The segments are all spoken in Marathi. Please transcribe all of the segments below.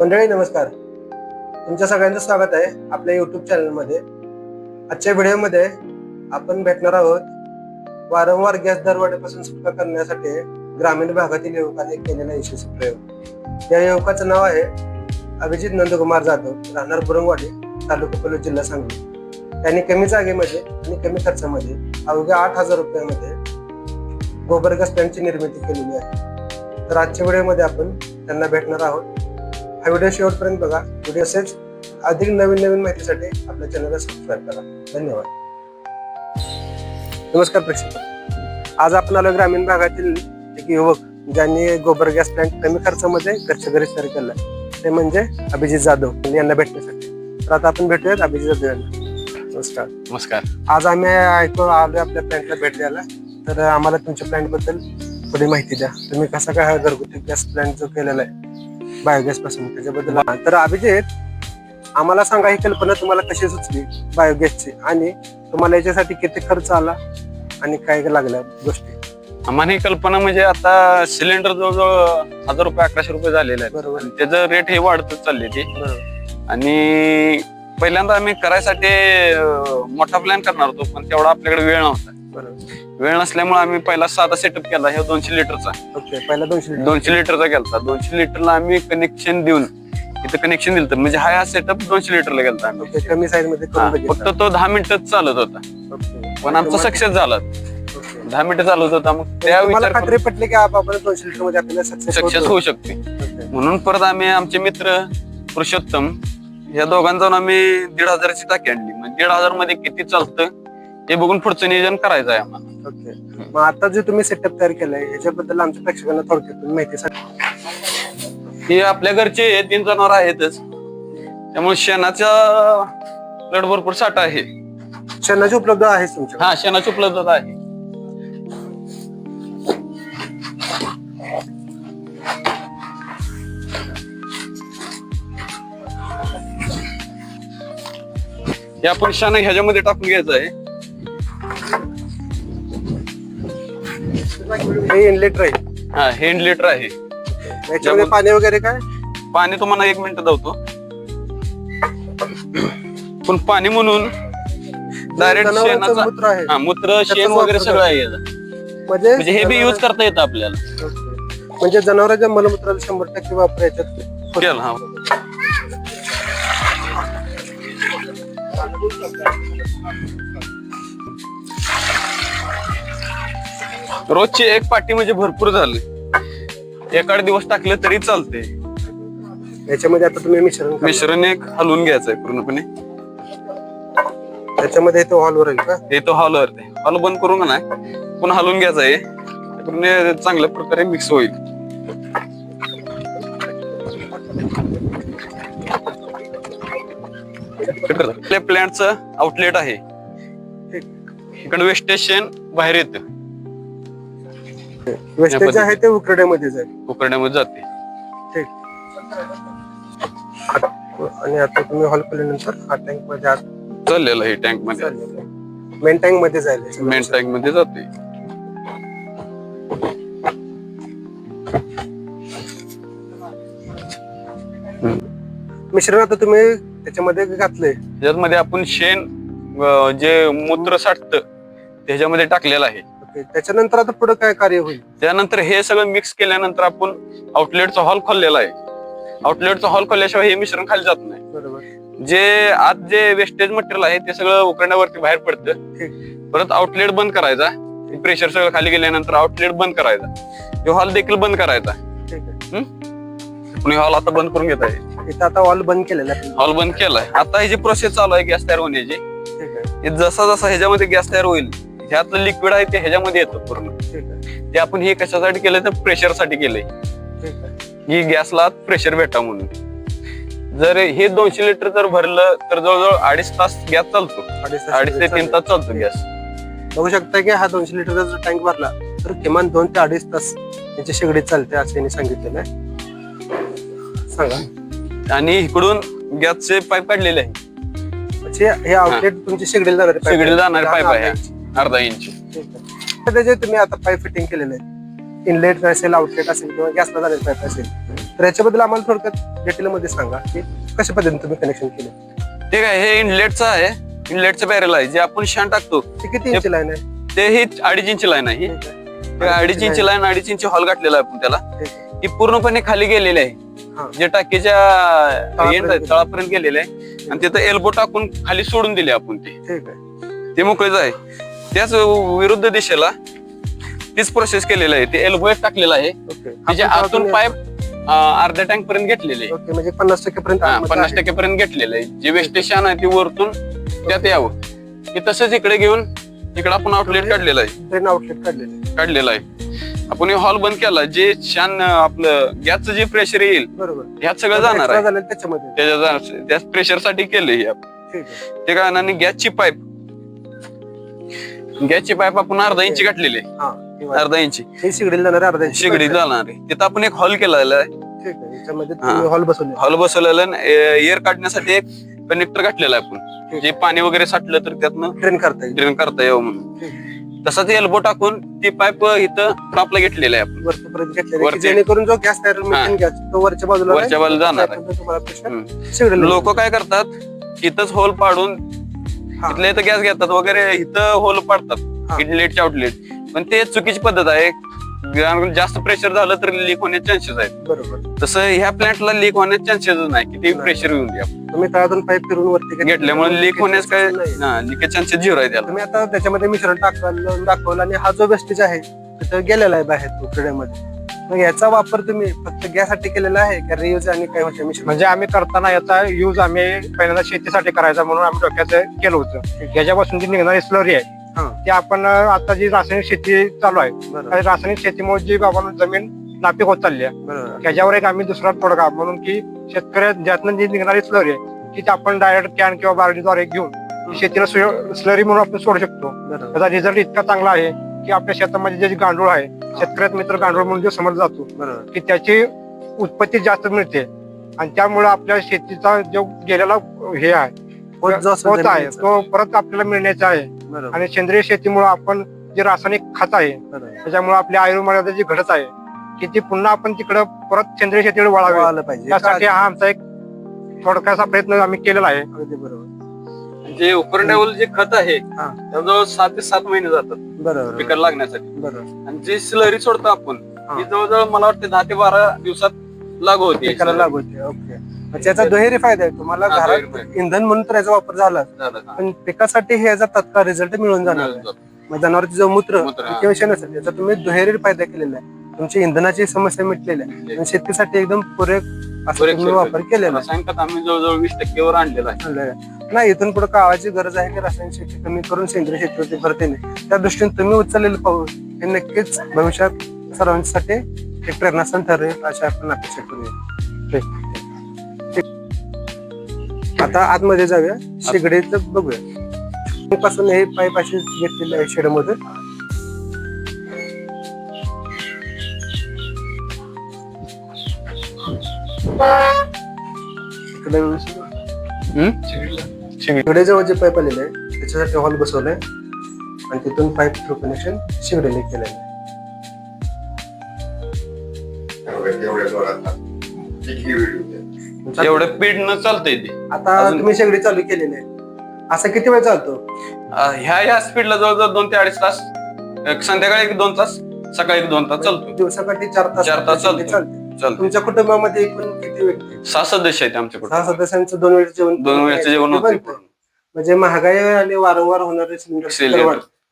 मंडळी नमस्कार. तुमच्या सगळ्यांचं स्वागत आहे आपल्या युट्यूब चॅनलमध्ये आजच्या व्हिडिओमध्ये आपण भेटणार आहोत वारंवार गॅस दरवाढीपासून सुटका करण्यासाठी ग्रामीण भागातील युवकाने केलेला यशस्वी प्रयोग. या युवकाचं नाव आहे अभिजित नंदकुमार जाधव राहणार बुरंगवाडी तालुका पलूस जिल्हा सांगली. त्यांनी कमी जागेमध्ये आणि कमी खर्चामध्ये अवघ्या आठ हजार रुपयामध्ये गोबर गॅस प्लॅन्टची निर्मिती केलेली आहे. तर आजच्या व्हिडिओमध्ये आपण त्यांना भेटणार आहोत हा व्हिडिओ शेवटपर्यंत बघा. व्हिडिओ असेच अधिक नवीन नवीन माहितीसाठी आपल्या चॅनलला सबस्क्राईब करा. धन्यवाद. नमस्कार प्रेक्षक. आज आपण आलो ग्रामीण भागातील एक युवक ज्यांनी गोबर गॅस प्लॅन्ट कमी खर्चामध्ये घरच्या घरी तयार केला ते म्हणजे अभिजित जाधव यांना भेटण्यासाठी. तर आता आपण भेटूयात अभिजित जाधव यांना. नमस्कार. नमस्कार. आज आम्ही ऐकून आलो आपल्या प्लॅन्टला भेट द्यायला. तर आम्हाला तुमच्या प्लॅन्टबद्दल थोडी माहिती द्या. तुम्ही कसा काय हा घरगुती गॅस प्लॅन्ट जो केलेला आहे बायोगॅसपासून. त्याच्याबद्दल तर अभिजित आम्हाला सांगा ही कल्पना तुम्हाला कशी सुचली बायोगॅसची? आणि तुम्हाला याच्यासाठी किती खर्च आला आणि काय काय लागल्या गोष्टी? आम्हाला ही कल्पना म्हणजे आता सिलेंडर जवळजवळ हजार रुपये अकराशे रुपये झालेलं आहे बरोबर. त्याचं रेट हे वाढतच चालले ते. आणि पहिल्यांदा आम्ही करायसाठी मोठा प्लॅन करणार होतो पण तेवढा आपल्याकडे वेळ नव्हता. बरोबर वेळ नसल्यामुळे आम्ही पहिला साधा सेटअप केला हे दोनशे लिटरचा. ओके पहिला दोनशे लिटर. दोनशे लिटरचा केलता. दोनशे लिटरला आम्ही कनेक्शन देऊन इथं कनेक्शन दिलं म्हणजे हा हा सेटअप दोनशे लिटरला गेलता आम्ही. ओके कमी साईजमध्ये हा, करून फक्त बघितला. तो दहा मिनिटच चालत होता. ओके. पण आमचा तुम्हाला- सक्सेस झाला. ओके. दहा मिनिटं चालत होता मग त्या तुम्हाला विचार खात्री पटली की आपण दोनशे लिटरमध्ये आपल्याला सक्सेस सक्सेस होऊ शकते. म्हणून परत आम्ही आमचे मित्र पुरुषोत्तम या दोघांना जाऊन आम्ही दीड हजाराची टाकी आणली. म्हणजे दीड हजारमध्ये किती चालतं हे बघून पुढचं नियोजन करायचं आहे आम्हाला. ओके. मग आता जे तुम्ही सेटअप तयार केलाय याच्याबद्दल आमच्या प्रेक्षकांना थोडक्यात तुम्ही माहिती सांगा. हे आपल्या घरचे हे तीन जनावर आहेतच. त्यामुळे शेणाचा ब्लड भरपूर साठा आहे. शेणाची उपलब्ध आहे तुमच्या हा शेणाची उपलब्धता आहे. हे आपण शेण ह्याच्यामध्ये टाकून घ्यायचं आहे. हे इनलेटर आहे. हा हेंड लिटर आहे. याच्यामध्ये पाणी वगैरे काय? पाणी तुम्हाला एक मिनिट धावतो पण पाणी म्हणून डायरेक्ट जनावरांचं शेणाचा मूत्र आहे. हा मूत्र त्याचाच शेण वापर वगैरे सगळं आहे याचं. म्हणजे म्हणजे हे बी यूज करता येतं आपल्याला. म्हणजे जनावरांच्या मलमूत्राला शंभर टक्के वापर याच्यात होतो. केलं हा. रोजची एक पाटी म्हणजे भरपूर झाले. एकाड दिवस टाकले तरी चालते याच्यामध्ये आता तुम्ही मिश्रण करणार. मिश्रण एक हलवून घ्यायचंय पूर्णपणे. त्याच्यामध्ये तो हॉलवर राहील का? हे तो हॉलवर ते हॉल बंद करून ना पुन्हा हलवून घ्यायचं आहे पूर्ण चांगल्या प्रकारे मिक्स होईल. आपल्या प्लॅन्टचं आउटलेट आहे. इकडे वेस्टेज शेण बाहेर येतं. वेस्टेज आहे ते उकरड्यामध्ये जाईल. उकरड्यामध्ये जाते. ठीक. आणि आता तुम्ही हॉल केल्यानंतर हा टँकमध्ये आत चाललेलं आहे टँकमध्ये. मेन टँकमध्ये हे सगळं. मेन टँकमध्ये जाते. मिश्रण आता तुम्ही त्याच्यामध्ये घातलंय. त्याच्यामध्ये आपण शेण अं, जे मूत्र साठत त्याच्यामध्ये टाकलेलं आहे. ओके त्याच्यानंतर आता पुढे काय कार्य होईल? त्यानंतर हे सगळं मिक्स केल्यानंतर आपण आउटलेटचा हॉल खोललेला आहे. आउटलेटचा हॉल खोलल्याशिवाय हे मिश्रण खाली जात नाही. बरोबर. जे आत जे वेस्टेज मटेरियल आहे ते सगळं उकरण्यावरती बाहेर पडतं. परत आउटलेट बंद करायचा. प्रेशर सगळं खाली गेल्यानंतर आउटलेट बंद करायचा. हे हॉल देखील बंद करायचा. हॉल आता बंद करून घेत आहे इथं आता हॉल बंद केलेला आहे. हॉल बंद केलाय. आता ही जी प्रोसेस चालू आहे गॅस तयार होण्याची जसा जसा ह्याच्यामध्ये गॅस तयार होईल ह्यातलं लिक्विड आहे ते ह्याच्यामध्ये येतं पूर्ण. ते आपण हे कशासाठी केलंय तर प्रेशरसाठी केलंय. ही गॅसला प्रेशर भेटा म्हणून. जर हे दोनशे लिटर जर भरलं तर जवळजवळ अडीच तास गॅस चालतो. अडीच ते तीन तास चालतो गॅस बघू शकता की हा दोनशे लिटरचा जर टँक भरला तर किमान दोन ते अडीच तास याची शेगडी चालते असं यांनी सांगितलेलं आहे. सांगा. आणि इकडून गॅसचे पाईप काढलेले आहे. हे आउटलेट तुमची शेगडीला जाणारे शेगडीला. जाणारे pipe आहे. अर्धा इंच. तर त्याचे तुम्ही आता पाईप फिटिंग केलेले आहे. इनलेट असेल आउटलेट असेल किंवा गॅसला जाणारे पाईप असेल तर याच्याबद्दल आम्हाला थोडक्यात डिटेल मध्ये सांगा की कशा पद्धतीने तुम्ही कनेक्शन केलं. ठीक आहे हे इनलेटचं आहे. इनलेटचं बॅरेल आहे. जे आपण शान टाकतो ते किती इंची लाईन आहे? ते ही अडीच इंची लाईन आहे. ही. ते अडीच इंची लाईन अडीच इंची हॉल घातलेला आहे आपण त्याला. ही पूर्णपणे खाली गेलेली आहे. हा. जे टाकीच्या तळापर्यंत end आहे, तळापर्यंत गेलेले आहे. आणि तिथं एल्बो टाकून खाली सोडून दिले आपण ते. ठीक आहे. ते मोकळेच आहे. त्याच विरुद्ध दिशेला तीच प्रोसेस केलेलं आहे. ते एल्बो एक टाकलेलं आहे. आपण आतून पाईप अर्ध्या टँक पर्यंत घेतलेले म्हणजे पन्नास टक्के पर्यंत पन्नास. टक्के पर्यंत घेतलेलं आहे. जे वेस्टेशन आहे ते वरतून त्यात यावं. ते तसंच इकडे घेऊन इकडे आपण आउटलेट काढलेलं आहे. आउटलेट काढलेले काढलेलं आहे. आपण हॉल बंद केला जे छान आपलं गॅसचं जे प्रेशर येईल बरोबर. ह्यात सगळं जाणार आहे. त्याच्यामध्ये. त्याच्या त्या प्रेशरसाठी केलं हे आपण. ते आणि गॅसची पाईप गॅसची पाईप आपण अर्धा इंची आहे. हा किंवा अर्धा इंची. हे शिगडीला जाणार अर्धा इंची. शिगडी जाणार आहे. तिथं आपण एक हॉल केलेला आहे. ठीक आहे याच्यामध्ये. तुम्ही हॉल बसवले हॉल बसवलेला एअर काढण्यासाठी एक कनेक्टर घातलेला आहे आपण. जे पाणी वगैरे साठलं तर त्यातनं ट्रेन करता येईल. ड्रेन करता यावं म्हणून. ठीक आहे. तसाच एल्बो टाकून ती पाईप इथं टॉपला घेतलेली आहे आपण. वरतीपर्यंत घेतलेले की वरती. जेणेकरून जो गॅस तयार तो वरच्या बाजूला वरच्या बाजूला जाणार आहे. शिगडीला लोक काय करतात इथंच होल पाडून इथल्या इथं गॅस घेतात वगैरे इथं होल. पाडतात इनलेटचे आउटलेट पण ते चुकीची पद्धत आहे. जास्त प्रेशर झालं तर लीक होण्याचे चान्सेस आहेत. बरोबर. तसं ह्या प्लांटला लीक होण्याचे चान्सेस नाही. किती. प्रेशर येऊन द्या. तुम्ही तळातून पाईप फिरून वरती घेतले. घेतल्यामुळे लीक होण्यास काय नाही. लीकेज चान्सेस झिरो आहे त्याला तुम्ही आता त्याच्यामध्ये मिश्रण टाकलं दाखवलं आणि हा जो वेस्टेज आहे तिथं गेलेला आहे बाहेर तो पिढ्यामध्ये मग याचा वापर तुम्ही फक्त गॅससाठी केलेला आहे का रियूज आणि काय होते? मिश्रण म्हणजे आम्ही करताना याचा यूज आम्ही पहिल्यांदा शेतीसाठी करायचा म्हणून आम्ही डोक्याचं केलं होतं. याच्यापासून जी निघणारी स्लरी आहे हा. ती आपण आता जी रासायनिक शेती चालू आहे बरोबर. त्या रासायनिक शेतीमुळे जी बाबा जमीन नापीक होत चालली आहे बरोबर. त्याच्यावर एक आम्ही दुसरा तोडगा म्हणून की शेतकऱ्या ज्यातनं जी निघणारी स्लरी आहे ती ते आपण डायरेक्ट कॅन किंवा बारडीद्वारे घेऊन ती शेतीला स्लरी म्हणून आपण सोडू शकतो. बरोबर. त्याचा रिझल्ट इतका चांगला आहे की आपल्या शेतामध्ये जे गांडूळ आहे शेतकऱ्यात मित्र गांडूळ म्हणून जो समजला जातो की त्याची उत्पत्ती जास्त मिळते. आणि त्यामुळे आपल्या शेतीचा जो गेलेला हे आहे पोत आहे. तो परत आपल्याला मिळण्याचा आहे. आणि सेंद्रिय शेतीमुळे आपण जे रासायनिक खत आहे त्याच्यामुळे आपल्या आयुर्वेदाची जी घडत आहे की ती पुन्हा आपण तिकडं परत सेंद्रिय शेतीकडे वळावे. त्यासाठी हा आमचा एक थोडकासा प्रयत्न आम्ही केलेला आहे. जे लेवल जे खत आहे हा. त्याजवळ सात ते सात महिने जातात बरोबर पिकाला लागण्यासाठी. बरोबर. आणि जी स्लरी सोडतो आपण हा. ती जवळजवळ मला वाटतं दहा ते बारा दिवसात लागू होती. पिकाला लागू होते ओके. मग त्याचा दुहेरी फायदा आहे. तुम्हाला हा, दुहेरी घरात फायदा. इंधन म्हणून तर याचा वापर झाला. झालं. पण पिकासाठी हे याचा तत्काळ रिझल्ट मिळून जाणार आहे मग जनावरचे जो मूत्र मूत्र, हा. किंवा विषय नसेल याचा तुम्ही दुहेरी फायदा केलेला आहे. तुमची इंधनाची समस्या मिटलेली आहे. आणि शेतीसाठी एकदम पुरेक असं पुरेक तुम्ही शेती. वापर केलेला रासायनिक खत आम्ही जवळजवळ वीस टक्केवर आणलेला आहे. आहे. नाही इथून पुढे काळाची गरज आहे की रासायनिक शेती कमी करून सेंद्रिय शेतीवरती भरते नाही त्या दृष्टीने तुम्ही उचललेलं पाहून हे नक्कीच भविष्यात सर्वांसाठी एक प्रेरणास्थान ठरेल अशी आपण अपेक्षा करूया. आता आतमध्ये जाऊया शेगडीचं बघूया. पासून हे पाईप अशी घेतलेले आहे शेडमधून. इकडे शिगडे. जवळ जे पाईप आलेले आहे त्याच्यासाठी हॉल बसवलाय आणि तिथून पाईप थ्रू कनेक्शन शिगडेने केलेलं आहे. एवढं पीड न. चालतंय. ते. आता अजून- तुम्ही शेगडी चालू केलेली आहे. असा किती वेळ चालतो? अं, ह्या ह्या स्पीडला जवळजवळ दोन ते अडीच तास. एक संध्याकाळी एक दोन तास सकाळी एक दोन तास चालतो. दिवसाकाठी चार तास चार तास शेगडी चालतो. चालते. तुमच्या कुटुंबामध्ये एकूण किती व्यक्ती सहा सदस्य आहेत आमच्याकडे सहा सदस्यांचं दोन वेळेचं जेवण दोन वेळेचं जेवण होतं. म्हणजे महागाई आणि वारंवार होणारे सिलेंडर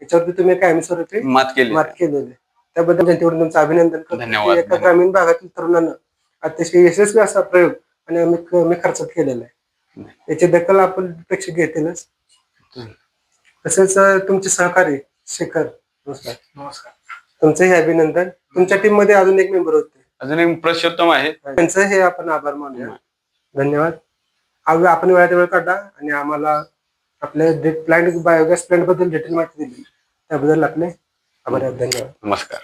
याच्यावरती तुम्ही कायमस्वरूपी मात केली. मात केलेले त्याबद्दल जनतेकडून तुमचं अभिनंदन करतो धन्यवाद, की एका धन्यवाद. ग्रामीण भागातील तरुणांना अतिशय यशस्वी असा प्रयोग आणि आम्ही कमी खर्चात केलेला आहे. याची दखल आपण पेक्षा घेतीलच. तसेच अं, तुमचे सहकारी शेखर नमस्कार. नमस्कार. तुमचं हे अभिनंदन. तुमच्या टीममध्ये अजून एक मेंबर होते. अजून एक पुरुषोत्तम आहे. त्यांचं हे आपण आभार मानूया. धन्यवाद. आव- आपण वेळात वेळ काढला आणि आम्हाला आपल्या प्लांट बायोगॅस प्लांटबद्दल डिटेल माहिती दिली. त्याबद्दल आपले आभार आहेत. धन्यवाद. नमस्कार.